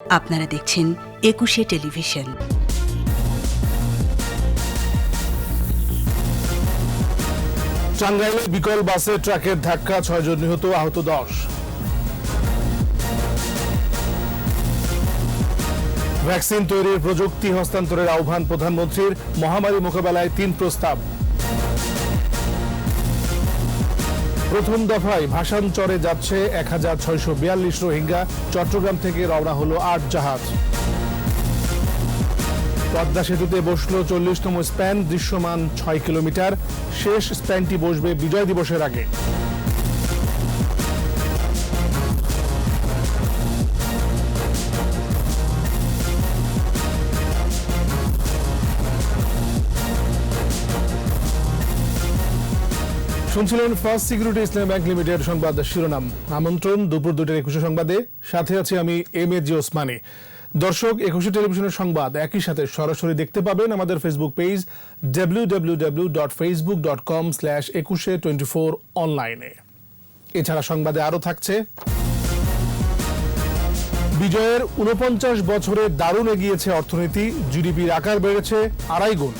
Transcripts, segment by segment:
আপনারা দেখছেন একুশে টেলিভিশন। টাঙ্গাইলে বিকল বাসে ট্রাকের ধাক্কা, ছয়জন নিহত, আহত দশ। ভ্যাকসিন তৈরির প্রযুক্তি হস্তান্তরের আহ্বান প্রধানমন্ত্রীর। মহামারী মোকাবেলায় তিন প্রস্তাব। প্রথম দফায় ভাষাঞ্চরে যাচ্ছে এক হাজার ছয়শো বিয়াল্লিশ রোহিঙ্গা। চট্টগ্রাম থেকে রওনা হলো আট জাহাজ। পদ্মা সেতুতে বসল চল্লিশতম স্প্যান, দৃশ্যমান ছয় কিলোমিটার। শেষ স্প্যানটি বসবে বিজয় দিবসের আগে। শুনছিলেন first security Islam bank limited সংবাদ শিরোনাম। আমন্ত্রণ, দুপুর দুটের একুশে সংবাদে। সাথে আছি আমি এম এ জি ওসমানী দর্শক, একুশে টেলিভিশনের সংবাদ। একই সাথে সরাসরি দেখতে পাবেন আমাদের Facebook page W W W dot Facebook dot com slash Ekushey twenty four অনলাইনে এছাড়া সংবাদে আরও থাকছে, বিজয়ের উনপঞ্চাশ বছরে দারুণ এগিয়েছে অর্থনীতি, জিডিপির আকার বেড়েছে আড়াই গুণ।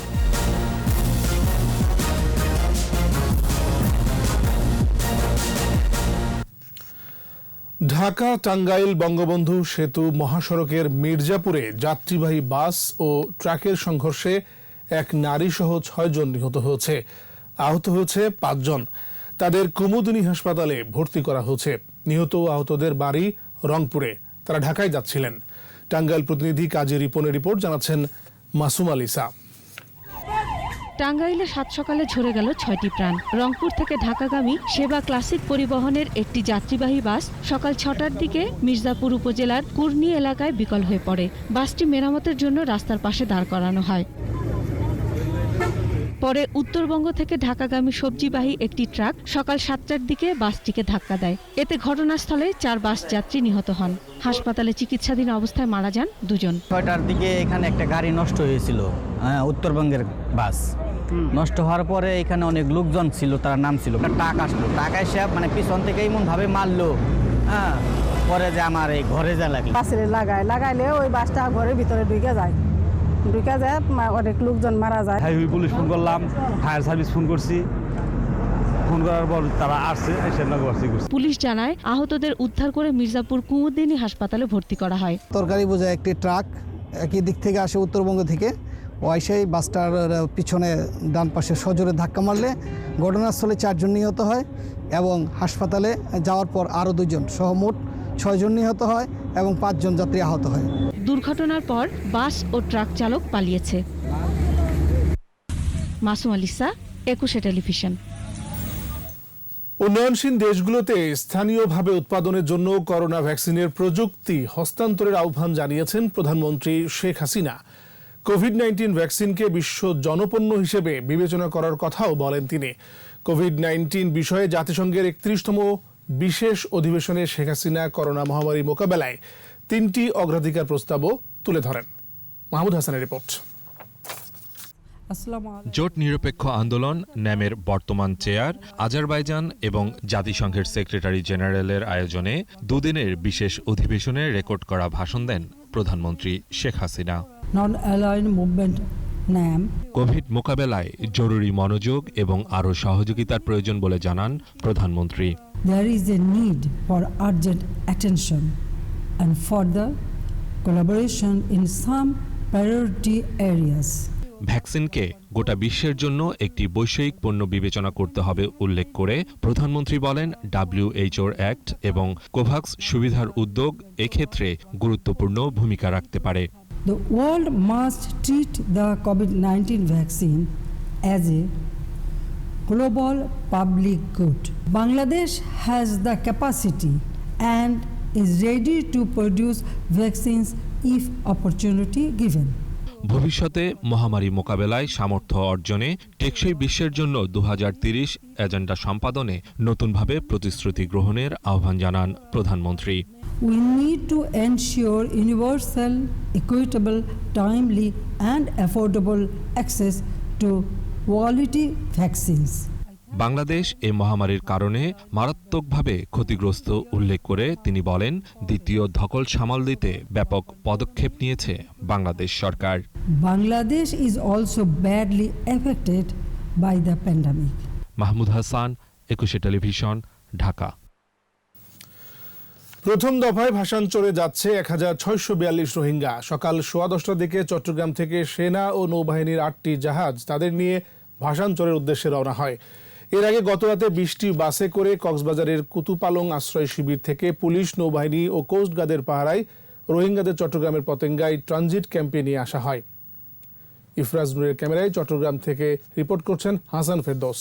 ঢাকা টাঙ্গাইল বঙ্গবন্ধু সেতু মহাসড়কের মির্জাপুরে যাত্রীবাহী বাস ও ট্রাকের সংঘর্ষে এক নারী সহ ছয়জন নিহত হয়েছে। আহত হয়েছে পাঁচজন তাদের কুমুদিনী হাসপাতালে ভর্তি করা হয়েছে। নিহত আহতদের বাড়ি রংপুরে। তারা ঢাকায় যাচ্ছিলেন। টাঙ্গাইল প্রতিনিধি কাজী রিপনের রিপোর্ট জানাচ্ছেন মাসুম আলিসা টাঙ্গাইলে সাত সকালে ঝরে গেল ছয়টি প্রাণ। রংপুর থেকে ঢাকাগামী সেবা ক্লাসিক পরিবহনের একটি যাত্রীবাহী বাস সকাল ছটার দিকে মির্জাপুর উপজেলার কুর্নি এলাকায় বিকল হয়ে পড়ে। বাসটি মেরামতের জন্য রাস্তার পাশে দাঁড় করানো হয়। পরে উত্তরবঙ্গ থেকে ঢাকাগামী সবজিবাহী একটি ট্রাক সকাল সাতটার দিকে বাসটিকে ধাক্কা দেয়। এতে ঘটনাস্থলে চার বাস যাত্রী নিহত হন। হাসপাতালে চিকিৎসাধীন অবস্থায় মারা যান দুজন। ছয়টার দিকে এখানে একটা গাড়ি নষ্ট হয়েছিল হ্যাঁ, উত্তরবঙ্গের বাস। নষ্ট হওয়ার পরে এখানে অনেক লোকজন ছিল তার নাম ছিল। একটা টাক আসলো। টাকা এসে মানে পিছন থেকে এমন ভাবে মারলো হ্যাঁ পরে যে আমার এই ঘরে যা লাগল। বাসে লাগায় লাগাইলে ওই বাসটা ঘরের ভিতরে ঢুকে যায়। ঢুকে যায় অনেক লোকজন মারা যায়। হাইওয়ে পুলিশ ফোন করলাম ফায়ার সার্ভিস ফোন করছি। ফোন করার পর তারা আসছে এসে নগরবাসী করছে পুলিশ জানায় আহতদের উদ্ধার করে মির্জাপুর কুমুদিনী হাসপাতালে ভর্তি করা হয়। তরকারি বোঝায় একটি ট্রাক একই দিক থেকে আসে উত্তরবঙ্গ থেকে। ও সেই বাসটার পিছনে ডান পাশে সজোরে ধাক্কা মারলে ঘটনাস্থলে চারজন নিহত হয় এবং হাসপাতালে যাওয়ার পর আরও দুজন সহ মোট ছয়জন নিহত হয় এবং পাঁচজন যাত্রী আহত হয়। দুর্ঘটনার পর বাস ও ট্রাক চালক পালিয়েছে। মাসুম আলিসা একুশে টেলিভিশন। উন্নয়নশীল দেশগুলোতে স্থানীয়ভাবে উৎপাদনের জন্য করোনা ভ্যাকসিনের প্রযুক্তি হস্তান্তরের আহ্বান জানিয়েছেন প্রধানমন্ত্রী শেখ হাসিনা। কোভিড নাইন্টিন ভ্যাকসিনকে বিশ্ব জনপণ্য হিসেবে বিবেচনা করার কথাও বলেন তিনি। কোভিড নাইন্টিন বিষয়ে জাতিসংঘের একত্রিশতম বিশেষ অধিবেশনে শেখ হাসিনা করোনা মহামারী মোকাবেলায় তিনটি অগ্রাধিকার প্রস্তাবও তুলে ধরেন। মাহমুদ হাসানের রিপোর্ট। জোট নিরপেক্ষ আন্দোলন ন্যামের বর্তমান চেয়ার আজারবাইজান এবং জাতিসংঘের সেক্রেটারি জেনারেলের আয়োজনে দুদিনের বিশেষ অধিবেশনে রেকর্ড করা ভাষণ দেন প্রধানমন্ত্রী Sheikh Hasina. Non-aligned movement NAM. COVID মোকাবেলায় জরুরি মনোযোগ এবং আরও সহযোগিতার প্রয়োজন বলে জানান প্রধানমন্ত্রী। There is a need for urgent attention and further collaboration in some priority areas. ভ্যাকসিনকে গোটা বিশ্বের জন্য একটি বৈষয়িক পণ্য বিবেচনা করতে হবে উল্লেখ করে প্রধানমন্ত্রী বলেন ডাব্লিউএইচওর অ্যাক্ট এবং কোভাক্স সুবিধার উদ্যোগ এক্ষেত্রে গুরুত্বপূর্ণ ভূমিকা রাখতে পারে। The world must treat the COVID-19 vaccine as a global public good. Bangladesh has the capacity and is ready to produce vaccines if opportunity given. ভবিষ্যতে মহামারী মোকাবেলায় সামর্থ্য অর্জনে টেকসই বিশ্বের জন্য দু এজেন্ডা সম্পাদনে নতুনভাবে প্রতিশ্রুতি গ্রহণের আহ্বান জানান প্রধানমন্ত্রী we need to ensure universal, equitable, timely, and affordable access to quality vaccines. Bangladesh এই মহামারীর কারণে মারাত্মকভাবে ক্ষতিগ্রস্ত উল্লেখ করে তিনি বলেন দ্বিতীয় ধকল সামাল দিতে ব্যাপক পদক্ষেপ নিয়েছে বাংলাদেশ সরকার। Bangladesh is also badly affected by the pandemic Mahmud Hasan Ekushey television Dhaka. প্রথম দফায় ভাষাঞ্চলে যাচ্ছে এক হাজার ছয়শো বিয়াল্লিশ রোহিঙ্গা। সকাল সোয়া দশটার দিকে চট্টগ্রাম থেকে সেনা ও নৌবাহিনীর আটটি জাহাজ তাদের নিয়ে ভাষাঞ্চলের উদ্দেশ্যে রওনা হয়। এর আগে গতরাতে বিশটি বাসে করে কক্সবাজারের কুতুপালং আশ্রয় শিবির থেকে পুলিশ, নৌবাহিনী ও কোস্টগার্ডের পাহারায় রোহিঙ্গাদের চট্টগ্রামের পতেঙ্গায় ট্রানজিট ক্যাম্পে নিয়ে আসা হয়। ইফরাজ নুরের ক্যামেরায় চট্টগ্রাম থেকে রিপোর্ট করছেন হাসান ফেরদৌস।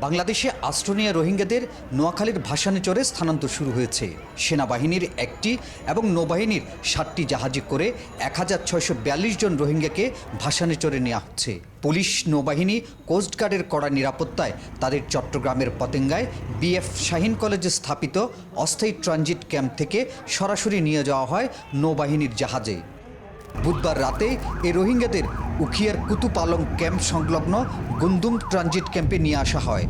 বাংলাদেশে আশ্রনীয় রোহিঙ্গাদের নোয়াখালীর ভাসানে চড়ে স্থানান্তর শুরু হয়েছে। সেনাবাহিনীর একটি এবং নৌবাহিনীর ষাটটি জাহাজে করে এক হাজার বিয়াল্লিশ জন রোহিঙ্গাকে ভাসানে চড়ে নেওয়া হচ্ছে। পুলিশ, নৌবাহিনী কোস্টগার্ডের কড়া নিরাপত্তায় তাদের চট্টগ্রামের পতেঙ্গায় বিএফ শাহিন কলেজে স্থাপিত অস্থায়ী ট্রানজিট ক্যাম্প থেকে সরাসরি নিয়ে যাওয়া হয় নৌবাহিনীর জাহাজে। বুধবার রাতে এই রোহিঙ্গাদের উখিয়ার কুতুপালং ক্যাম্প সংলগ্ন গুন্দুম ট্রানজিট ক্যাম্পে নিয়ে আসা হয়।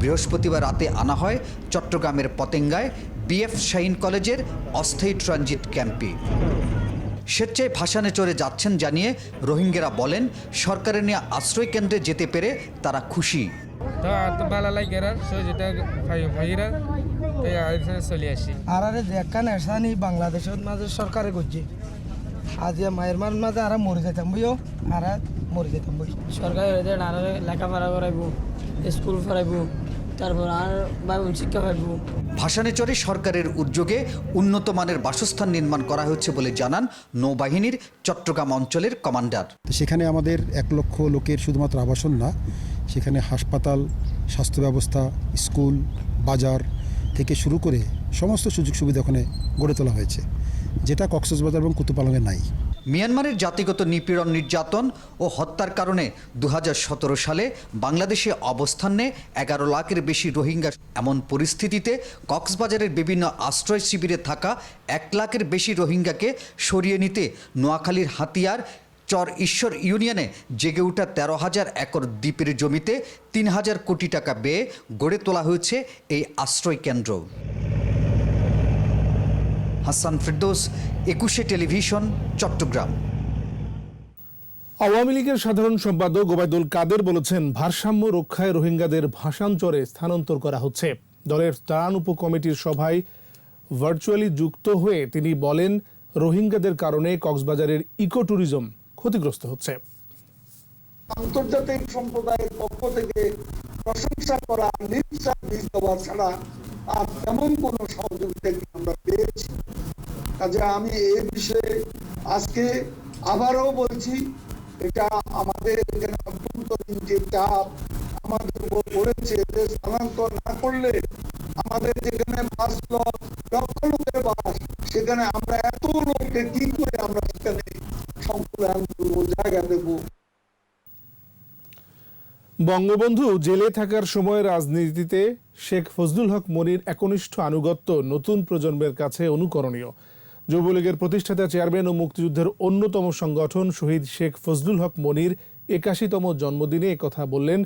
বৃহস্পতিবার রাতে আনা হয় চট্টগ্রামের পতেঙ্গায় বিএফ শাহিন কলেজের অস্থায়ী ট্রানজিট ক্যাম্পে স্বেচ্ছায় ভাসানে চড়ে যাচ্ছেন জানিয়ে রোহিঙ্গারা বলেন সরকারের নিয়ে আশ্রয় কেন্দ্রে যেতে পেরে তারা খুশি। আর বাংলাদেশের মাঝে সরকারে করছে আজ মায়ের মার মাঝে আর মরে যেতাম বুঝো? আর মরে যেতাম বুঝ? সরকার আর লেখাপড়া করাইব স্কুল পড়াইব তারপর আর বাইবেল শিক্ষা পাইব। ভাসানে চড়ে সরকারের উদ্যোগে উন্নত মানের বাসস্থান নির্মাণ করা হচ্ছে বলে জানান নৌবাহিনীর চট্টগ্রাম অঞ্চলের কমান্ডার। তো সেখানে আমাদের এক লক্ষ লোকের শুধুমাত্র আবাসন না সেখানে হাসপাতাল স্বাস্থ্য ব্যবস্থা স্কুল বাজার থেকে শুরু করে সমস্ত সুযোগ সুবিধা ওখানে গড়ে তোলা হয়েছে। যেটা কক্সবাজার এবং কুতুপালংয়ে নাই। মিয়ানমারের জাতিগত নিপীড়ন, নির্যাতন ও হত্যার কারণে দু হাজার সতেরো সালে বাংলাদেশে অবস্থান নেয় এগারো লাখের বেশি রোহিঙ্গা। এমন পরিস্থিতিতে কক্সবাজারের বিভিন্ন আশ্রয় শিবিরে থাকা এক লাখের বেশি রোহিঙ্গাকে সরিয়ে নিতে নোয়াখালীর হাতিয়ার চর ঈশ্বর ইউনিয়নে জেগে ওঠা তেরো হাজার একর দ্বীপের জমিতে তিন হাজার কোটি টাকা ব্যয়ে গড়ে তোলা হয়েছে এই আশ্রয় কেন্দ্র। হাসান ফিরদৌস একুশে টেলিভিশন চট্টগ্রাম। আওয়ামী লীগের সাধারণ সম্পাদক ওবায়দুল কাদের বলেছেন ভারসাম্য রক্ষায় রোহিঙ্গাদের ভাষান্তরে স্থানান্তর করা হচ্ছে। দলের ত্রাণ উপকমিটির সভায় ভার্চুয়ালি যুক্ত হয়ে তিনি বলেন রোহিঙ্গাদের কারণে কক্সবাজারের ইকো ট্যুরিজম ক্ষতিগ্রস্ত হচ্ছে। আন্তর্জাতিক সম্প্রদায়ের পক্ষ থেকে প্রশংসা করা বীজ দেওয়া ছাড়া আর তেমন সহযোগিতা আমরা পেয়েছি? কাজে আমি বিষয়ে আজকে আবারও বলছি, এটা আমাদের এখানে অভ্যন্তরীণ যে চাপ আমাদের উপর পড়েছে যে স্থানান্তর না করলে আমাদের যেখানে লক্ষ লক্ষ লোকের বাস, সেখানে আমরা এত লোককে কি করে আমরা সেখানে সংকুলান করব, জায়গা দেবো? বঙ্গবন্ধু জেলে থাকার সময় রাজনীতিতে শেখ ফজলুল হক মনির একনিষ্ঠ আনুগত্য নতুন প্রজন্মের কাছে অনুকরণীয়। যুবলীগের প্রতিষ্ঠাতা চেয়ারম্যান ও মুক্তিযুদ্ধের অন্যতম সংগঠন শহীদ শেখ ফজলুল হক মনির একাশিতম জন্মদিনে একথা বললেন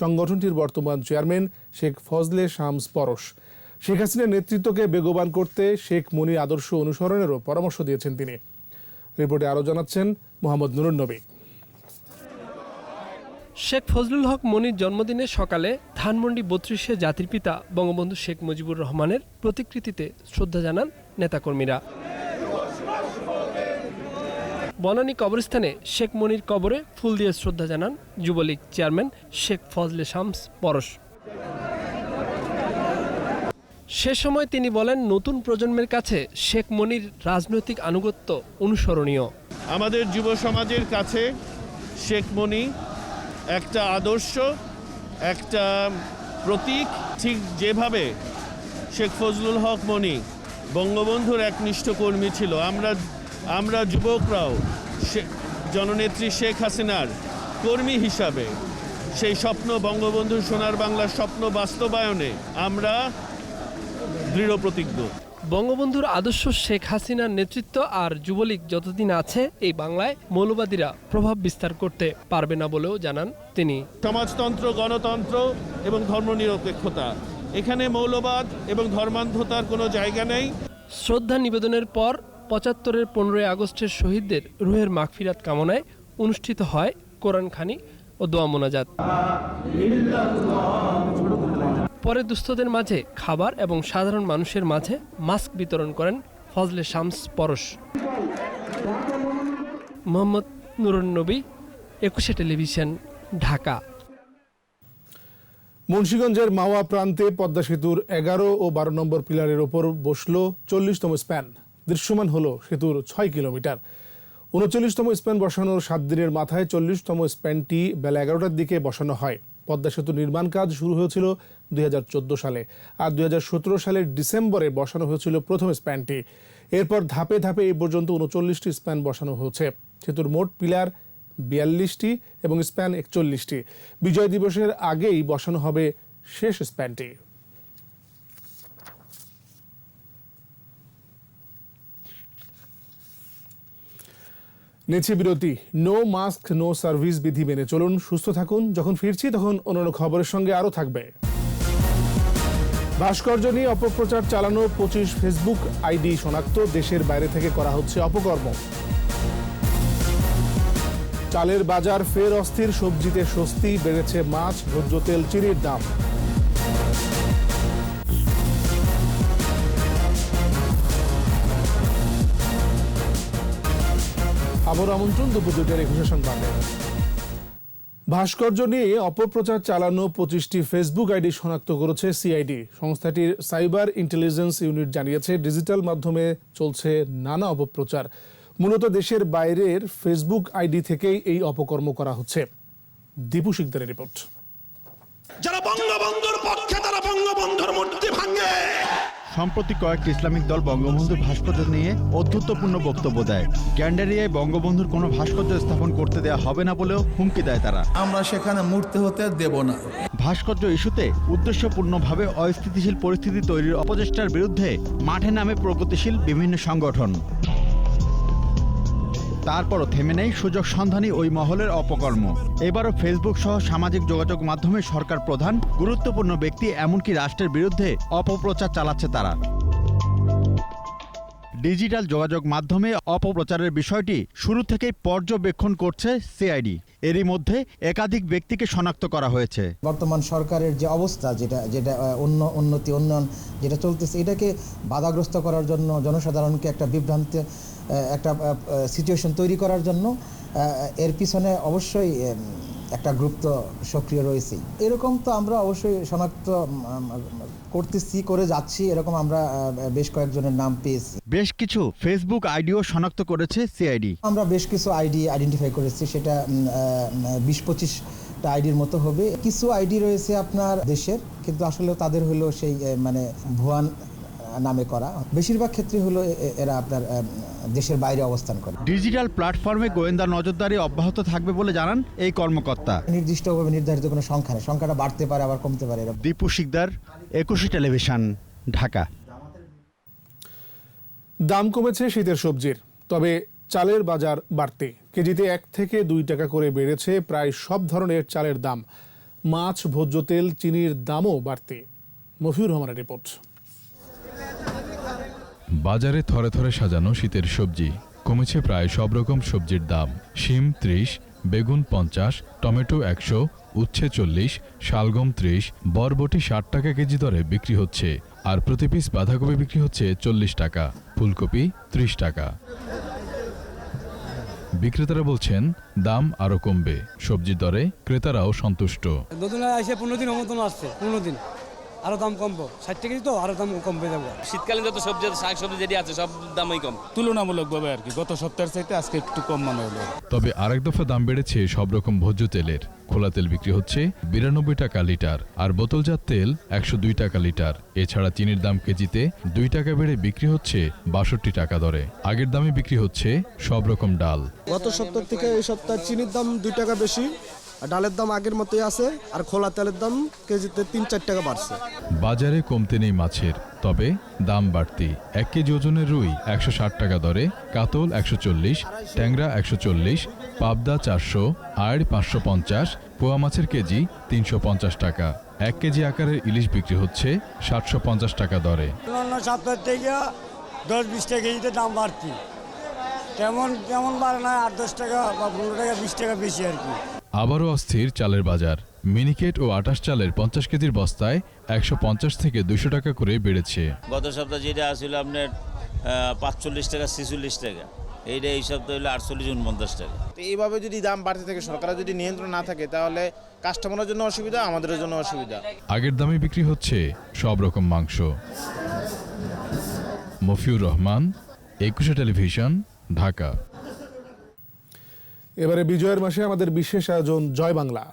সংগঠনটির বর্তমান চেয়ারম্যান শেখ ফজলে শামস পরশ। শেখ হাসিনার নেতৃত্বকে বেগবান করতে শেখ মনির আদর্শ অনুসরণেরও পরামর্শ দিয়েছেন তিনি। রিপোর্টে আরও জানাচ্ছেন মোহাম্মদ নুরুন নবী। শেখ ফজলুল হক মনির জন্মদিনে সকালে ধানমন্ডি বত্রিশে জাতির পিতা বঙ্গবন্ধু শেখ মুজিবুর রহমানের প্রতিকৃতিতে শ্রদ্ধা জানান নেতাকর্মীরা। বনানী কবরস্থানে শেখ মনির কবরে ফুল দিয়ে শ্রদ্ধা জানান যুবলীগ চেয়ারম্যান শেখ ফজলে শামস পরশ। সে সময় তিনি বলেন, নতুন প্রজন্মের কাছে শেখ মনির রাজনৈতিক আনুগত্য অনুসরণীয়। আমাদের যুব সমাজের কাছে শেখ মনি একটা আদর্শ, একটা প্রতীক। ঠিক যেভাবে শেখ ফজলুল হক মনি বঙ্গবন্ধুর একনিষ্ঠ কর্মী ছিল, আমরা আমরা যুবকরাও জননেত্রী শেখ হাসিনার কর্মী হিসাবে সেই স্বপ্ন বঙ্গবন্ধু সোনার বাংলার স্বপ্ন বাস্তবায়নে আমরা দৃঢ় প্রতিজ্ঞ বঙ্গবন্ধুর আদর্শ শেখ হাসিনার নেতৃত্ব আর যুবলীগ যতদিন আছে এই বাংলায় মৌলবাদীরা প্রভাব বিস্তার করতে পারবে না বলেও জানান তিনি। সমাজতন্ত্র গণতন্ত্র এবং ধর্মনিরপেক্ষতা। এখানে মৌলবাদ এবং ধর্মান্ধতার কোনো জায়গা নেই। শ্রদ্ধা নিবেদনের পর পঁচাত্তরের পনেরোই আগস্টের শহীদদের রুহের মাগফিরাত কামনায় অনুষ্ঠিত হয় কোরআন খানি ও দোয়া মোনাজাত। পরে দুস্থদের মাঝে খাবার এবং সাধারণ মানুষের মাঝে মাস্ক বিতরণ করেন ফজলে শামস পরশ। মোহাম্মদ নুরুন নবী, একুশে টেলিভিশন, ঢাকা। মুন্সীগঞ্জের মাওয়া প্রান্তে পদ্মা সেতুর এগারো ও বারো নম্বর পিলারের ওপর বসল চল্লিশতম স্প্যান। দৃশ্যমান হলো সেতুর ছয় কিলোমিটার। উনচল্লিশতম স্প্যান বসানোর সাত দিনের মাথায় চল্লিশতম স্প্যানটি বেলা এগারোটার দিকে বসানো হয়। পদ্মা সেতু নির্মাণ কাজ শুরু হয়েছিল দুই হাজার চোদ্দ সালে আর দুই হাজার সতেরো সালের ডিসেম্বরে বসানো হয়েছিল প্রথম স্প্যানটি। এরপর ধাপে ধাপে এই পর্যন্ত উনচল্লিশটি স্প্যান বসানো হয়েছে। সেতুর মোট পিলার বিয়াল্লিশটি এবং স্প্যান একচল্লিশটি। বিজয় দিবসের আগেই বসানো হবে শেষ স্প্যানটি। নেছে বিরতি। নো মাস্ক নো সার্ভিস বিধি মেনে চলুন, সুস্থ থাকুন। যখন ফিরছি, তখন অন্যান্য খবরের সঙ্গে আরও থাকবে। ভাস্কর্য নিয়ে অপপ্রচার চালানো পঁচিশ ফেসবুক আইডি শনাক্ত, দেশের বাইরে থেকে করা হচ্ছে অপকর্ম। চালের বাজার ফের অস্থির, সবজিতে স্বস্তি, বেড়েছে মাছ, ভোজ্য তেল, চিনির দাম। আবার আমন্ত্রণ, দুপুর দুটার একুশে সংবাদে। ভাস্কর্য নিয়ে অপপ্রচার চালানো পঁচিশটি ফেসবুক আইডি শনাক্ত করেছে সিআইডি। সংস্থাটির সাইবার ইন্টেলিজেন্স ইউনিট জানিয়েছে, ডিজিটাল মাধ্যমে চলছে নানা অপপ্রচার। মূলত দেশের বাইরের ফেসবুক আইডি থেকেই এই অপকর্ম করা হচ্ছে। দীপু শিকদারের রিপোর্ট। যারা বঙ্গবন্ধুর পক্ষে, তারা বঙ্গবন্ধুর মূর্তি ভাঙে। সম্প্রতি কয়েকটি ইসলামিক দল বঙ্গবন্ধুর ভাস্কর্য নিয়ে অধ্যুত্বপূর্ণ বক্তব্য দেয়। ক্যান্ডারিয়ায় বঙ্গবন্ধুর কোনো ভাস্কর্য স্থাপন করতে দেয়া হবে না বলেও হুমকি দেয় তারা। আমরা সেখানে মূর্তি হতে দেব না। ভাস্কর্য ইস্যুতে উদ্দেশ্যপূর্ণভাবে অস্থিতিশীল পরিস্থিতি তৈরির অপচেষ্টার বিরুদ্ধে মাঠে নামে প্রগতিশীল বিভিন্ন সংগঠন। তারপরও থেমে নেই সুযোগ সন্ধানী ওই মহলের অপকর্ম। এবারও ফেসবুক সহ সামাজিক যোগাযোগ মাধ্যমে সরকার প্রধান, গুরুত্বপূর্ণ ব্যক্তি এমনকি রাষ্ট্রের বিরুদ্ধে অপপ্রচার চালাচ্ছে তারা। ডিজিটাল যোগাযোগ মাধ্যমে অপপ্রচারের বিষয়টি শুরু থেকেই পর্যবেক্ষণ করছে সিআইডি। এরই মধ্যে একাধিক ব্যক্তিকে শনাক্ত করা হয়েছে। বর্তমান সরকারের যে অবস্থা, যেটা যেটা অন্য, উন্নতি, উন্নয়ন যেটা চলতেছে, এটাকে বাধাগ্রস্ত করার জন্য জনসাধারণকে একটা বিভ্রান্ত একটা সিচুয়েশন তৈরি করার জন্য এর পিছনে অবশ্যই একটা গ্রুপ তো সক্রিয় রয়েছে এরকম তো আমরা অবশ্যই শনাক্ত করতেছি করে যাচ্ছি এরকম আমরা বেশ কয়েকজনের নাম পেয়েছি। বেশ কিছু ফেসবুক আইডিও শনাক্ত করেছে সিআইডি আমরা বেশ কিছু আইডি আইডেন্টিফাই করেছি সেটা বিশ পঁচিশটা আইডির মতো হবে। কিছু আইডি রয়েছে আপনার দেশের কিন্তু আসলে তাদের হলো সেই মানে ভুয়ান নামে করা। বেশিরভাগ ক্ষেত্রে হলো এরা আপনার দেশের বাইরে অবস্থান করে। ডিজিটাল প্ল্যাটফর্মে গোয়েন্দা নজরদারি অব্যাহত থাকবে বলে জানান এই কর্মকর্তা। নির্দিষ্টভাবে নির্ধারিত কোনো সংখ্যা নেই। সংখ্যাটা বাড়তে পারে আবার কমতে পারে এরকম। দীপু শিকদার একুশে টেলিভিশন ঢাকা। দাম কমেছে শীতের সবজির তবে চালের বাজার বাড়তে। কেজিতে এক থেকে দুই টাকা করে বেড়েছে প্রায় সব ধরনের চালের দাম। মাছ ভোজ্য তেল চিনির দামও বাড়তে। মফিউর রহমানের রিপোর্ট। বাজারে থরে থরে সাজানো শীতের সবজি। কমেছে প্রায় সব রকম সবজির দাম। শিম ত্রিশ, বেগুন পঞ্চাশ, টমেটো একশো, উচ্ছে চল্লিশ, শালগম ত্রিশ, বরবটি ষাট টাকা কেজি দরে বিক্রি হচ্ছে। আর প্রতি পিস বাঁধাকপি বিক্রি হচ্ছে চল্লিশ টাকা, ফুলকপি ত্রিশ টাকা। বিক্রেতারা বলছেন, দাম আরও কমবে। সবজির দরে ক্রেতারাও সন্তুষ্ট। এসে পনেরো দিন আসছে, পনেরো দিন। আরও দাম কমবো। ষাট টাকা তো আরও দাম কমবে যাব। শীতকালীন যত সবজি শাক সবজি যেটি আছে সব দামই কম। তুলনামূলকভাবে আর কি গত সপ্তাহের চাইতে আজকে একটু কম মনে হলো। তবে আরেক দফা দাম বেড়েছে সব রকম ভোজ্য তেলের। খোলা তেল বিক্রি হচ্ছে বিরানব্বই টাকা লিটার আর বোতলজাত তেল একশো দুই টাকা লিটার। এছাড়া চিনির দাম কেজিতে দুই টাকা বেড়ে বিক্রি হচ্ছে বাষট্টি টাকা দরে। আগের দামে বিক্রি হচ্ছে সব রকম ডাল। গত সপ্তাহ থেকে এই সপ্তাহে চিনির দাম দুই টাকা বেশি ডালের দাম আগের মতোই আছে আর খোলা তেলের দাম কেজিতে তিন চার টাকা বাড়ছে। বাজারে কমতে নেই মাছের তবে দাম বাড়তি। এক কেজি ওজনের রুই একশো ষাট টাকা দরে কাতল একশো চল্লিশ ট্যাংরা একশো চল্লিশ পাবদা চারশো আড় পাঁচশো পঞ্চাশ পোয়া মাছের কেজি তিনশো পঞ্চাশ টাকা। এক কেজি আকারের ইলিশ বিক্রি হচ্ছে সাতশো পঞ্চাশ টাকা দরে। অন্য সপ্তাহ থেকে দশ বিশ টাকা কেজিতে দাম বাড়তি। তেমন তেমন বাড়ে না আট দশ টাকা বা পনেরো টাকা বিশ টাকা বেশি আর কি। আবারও অস্থির চালের বাজার। মিনিকেট ও আটাশ চালের পঞ্চাশ কেজির বস্তায় একশো পঞ্চাশ থেকে দুশো টাকা করে বেড়েছে। গত সপ্তাহে যেটা আসলে আপনার পাঁচচল্লিশ টাকা ছেচল্লিশ টাকা। এইটা এই সপ্তাহে হলো আটচল্লিশ উনপঞ্চাশ টাকা। তো এইভাবে যদি দাম বাড়তে থাকে সরকারের যদি নিয়ন্ত্রণ না থাকে তাহলে কাস্টমারের জন্য অসুবিধা আমাদের জন্য অসুবিধা। আগের দামে বিক্রি হচ্ছে সব রকম মাংস। মফিউর রহমান একুশে টেলিভিশন ঢাকা। এবারে বিজয়ের মাসে আমাদের বিশেষ আয়োজন জয় বাংলা।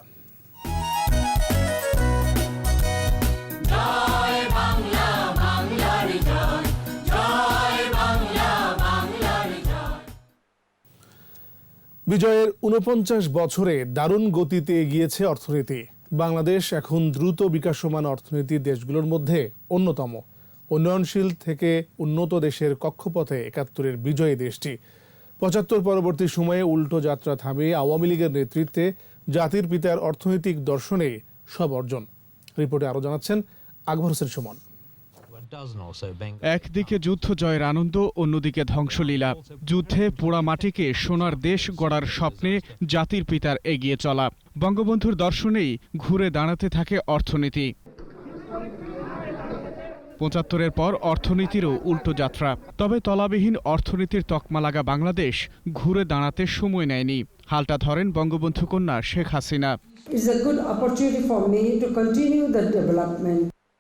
বিজয়ের উনপঞ্চাশ বছরে দারুণ গতিতে এগিয়েছে অর্থনীতি। বাংলাদেশ এখন দ্রুত বিকাশমান অর্থনীতির দেশগুলোর মধ্যে অন্যতম। উন্নয়নশীল থেকে উন্নত দেশের কক্ষপথে একাত্তরের বিজয়ী দেশটি। পঁচাত্তর পরবর্তী সময়ে উল্টো যাত্রা থামিয়ে আওয়ামী লীগের নেতৃত্বে জাতির পিতার অর্থনৈতিক দর্শনে সব অর্জন। রিপোর্টে আরও জানাচ্ছেন আকবর হোসেন সুমন। একদিকে যুদ্ধ জয়ের আনন্দ, অন্যদিকে ধ্বংসলীলা। যুদ্ধে পোড়া মাটিকে সোনার দেশ গড়ার স্বপ্নে জাতির পিতার এগিয়ে চলা। বঙ্গবন্ধুর দর্শনেই ঘুরে দাঁড়াতে থাকে অর্থনীতি। পঁচাত্তরের পর অর্থনীতিরও উল্টো যাত্রা। তবে তলাবিহীন অর্থনীতির তকমা লাগা বাংলাদেশ ঘুরে দাঁড়াতে সময় নেয়নি। হালটা ধরেন বঙ্গবন্ধু কন্যা শেখ হাসিনা.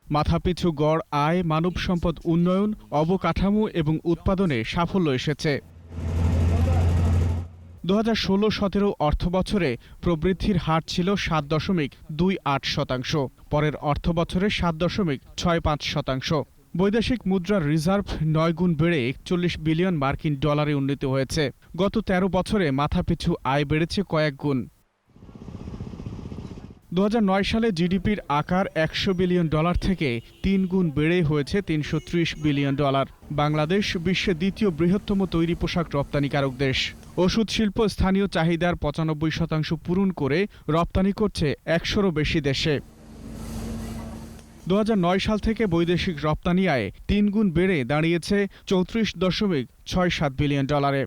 মাথাপিছু গড় আয় মানব সম্পদ উন্নয়ন অবকাঠামো এবং উৎপাদনে সাফল্য এসেছে। দু হাজার ষোলো সতেরো অর্থ বছরে প্রবৃদ্ধির হার ছিল সাত দশমিক দুই আট শতাংশ, পরের অর্থ বছরে সাত দশমিক ছয় পাঁচ শতাংশ। বৈদেশিক মুদ্রার রিজার্ভ নয় গুণ বেড়ে একচল্লিশ বিলিয়ন মার্কিন ডলারে উন্নীত হয়েছে। গত ১৩ বছরে মাথাপিছু আয় বেড়েছে কয়েক গুণ। দু হাজার নয় সালে জিডিপির আকার একশো বিলিয়ন ডলার থেকে তিন গুণ বেড়ে হয়েছে তিনশো ত্রিশ বিলিয়ন ডলার। বাংলাদেশ বিশ্বের দ্বিতীয় বৃহত্তম তৈরি পোশাক রপ্তানিকারক দেশ। ওষুধ শিল্প স্থানীয় চাহিদার পঁচানব্বই শতাংশ পূরণ করে রপ্তানি করছে একশোরও বেশি দেশে। দু হাজার নয় সাল থেকে বৈদেশিক রপ্তানি আয় তিন গুণ বেড়ে দাঁড়িয়েছে চৌত্রিশ দশমিক ছয় সাত বিলিয়ন ডলারে।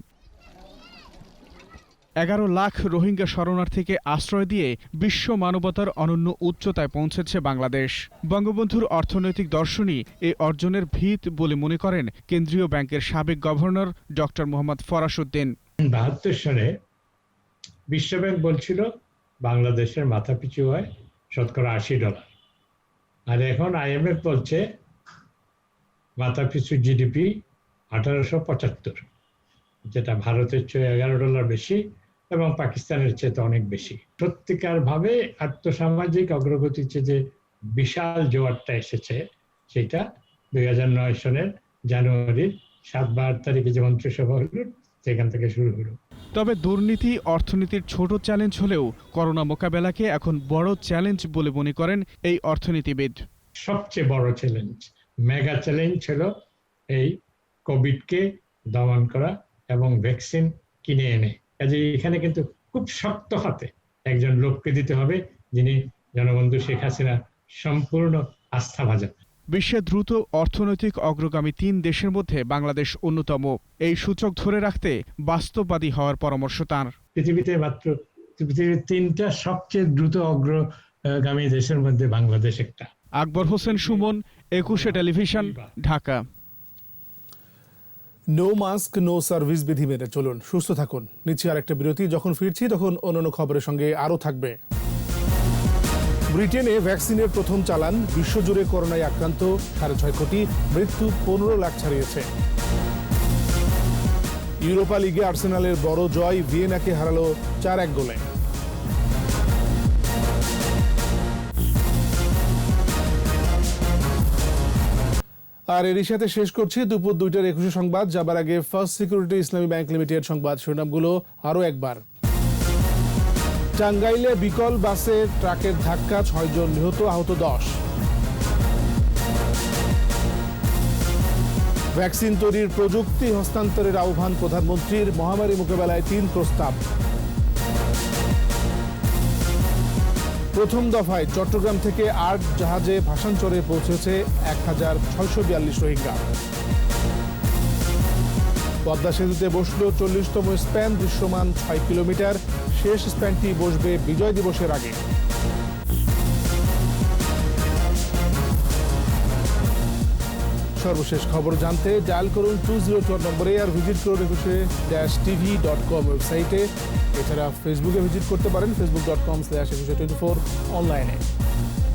এগারো লাখ রোহিঙ্গা শরণার্থীকে আশ্রয় দিয়ে বিশ্ব মানবতার অনন্য উচ্চতায় পৌঁছেছে বাংলাদেশ। বঙ্গবন্ধুর অর্থনৈতিক দর্শনই এ অর্জনের ভিত বলে মনে করেন কেন্দ্রীয় ব্যাংকের সাবেক গভর্নর ডক্টর মোহাম্মদ ফরাসুদ্দিন। বাহাত্তর সালে বিশ্বব্যাংক বলছিল, বাংলাদেশের মাথাপিছু হয় শতকরা আশি ডলার। আর এখন আইএমএফ বলছে, মাথাপিছু জিডিপি আঠারোশো পঁচাত্তর, যেটা ভারতের চেয়ে এগারো ডলার বেশি এবং পাকিস্তানের চেয়ে তো অনেক বেশি। সত্যিকার ভাবে আর্থসামাজিক অগ্রগতিতে যে বিশাল জোয়ারটা এসেছে, সেটা দুই হাজার নয় সনের জানুয়ারির সাত বা আট তারিখে যে মন্ত্রিসভা হলো সেখান থেকে শুরু হলো। তবে দুর্নীতি অর্থনীতির ছোট চ্যালেঞ্জ হলেও করোনা মোকাবেলাকে এখন বড় চ্যালেঞ্জ বলে মনে করেন এই অর্থনীতিবিদ। সবচেয়ে বড় চ্যালেঞ্জ মেগা চ্যালেঞ্জ ছিল এই কোভিডকে দমন করা এবং ভ্যাকসিন কিনে এনে। কাজে এখানে কিন্তু খুব শক্ত হাতে একজন লোককে দিতে হবে যিনি জনবন্ধু শেখ হাসিনা সম্পূর্ণ আস্থা আস্থাভাজন বিশ্বের দ্রুত অর্থনৈতিক অগ্রগামী তিন দেশের মধ্যে বাংলাদেশ অন্যতম। এই সূচক ধরে রাখতে বাস্তববাদী হওয়ার পরামর্শ তাঁর। পৃথিবীতে মাত্র পৃথিবীর তিনটা সবচেয়ে দ্রুত অগ্রগামী দেশের মধ্যে বাংলাদেশ একটা। Akbar Hossain Sumon Ekushey television Dhaka. No mask no service বিধি মেনে চলুন। সুস্থ থাকুন। নিচ্ছি আর একটা বিরতি। যখন ফিরছি তখন অন্যান্য খবরের সঙ্গে আরও থাকবে। ব্রিটেনে ভ্যাকসিনের প্রথম চালান, বিশ্বজুড়ে করোনায় আক্রান্ত, সাড়ে ছয় কোটি, মৃত্যু পনেরো লাখ ছাড়িয়েছে। ইউরোপা লিগে আর্সেনালের বড় জয় ভিয়েনাকে হারালো চার এক গোলে। আর এরই সাথে শেষ করছি দুপুর দুইটার একুশে সংবাদ। যাবার আগে first security Islami bank limited সংবাদ শিরোনামগুলো আরও একবার। টাঙ্গাইলে বিকল বাসে ট্রাকের ধাক্কা, ছয়জন নিহত, আহত দশ। ভ্যাকসিন তৈরির প্রযুক্তি হস্তান্তরের আহ্বান প্রধানমন্ত্রীর। মহামারী মোকাবেলায় তিন প্রস্তাব। প্রথম দফায় চট্টগ্রাম থেকে আট জাহাজে ভাষাঞ্চরে পৌঁছেছে এক হাজার ছয়শো বিয়াল্লিশ রোহিঙ্গা। পদ্মা সেতুতে বসল চল্লিশতম স্প্যান দৃশ্যমান ছয় কিলোমিটার। শেষ স্প্যানটি বসবে বিজয় দিবসের আগে। সর্বশেষ খবর জানতে ডায়াল করুন টু জিরো টু নম্বরে আর ভিজিট করুন একুশে ড্যাশ টিভি ডট কম ওয়েবসাইটে। এছাড়া ফেসবুকে ভিজিট করতে পারেন Facebook dot com slash Ekushey twenty four অনলাইনে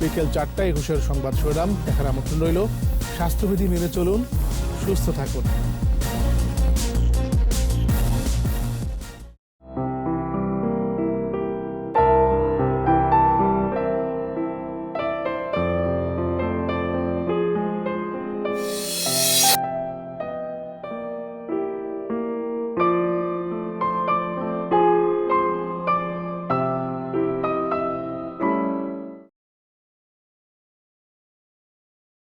বিকেল চারটায় একুশের সংবাদ শিরোনাম, দেখার আমন্ত্রণ রইল। স্বাস্থ্যবিধি মেনে চলুন, সুস্থ থাকুন।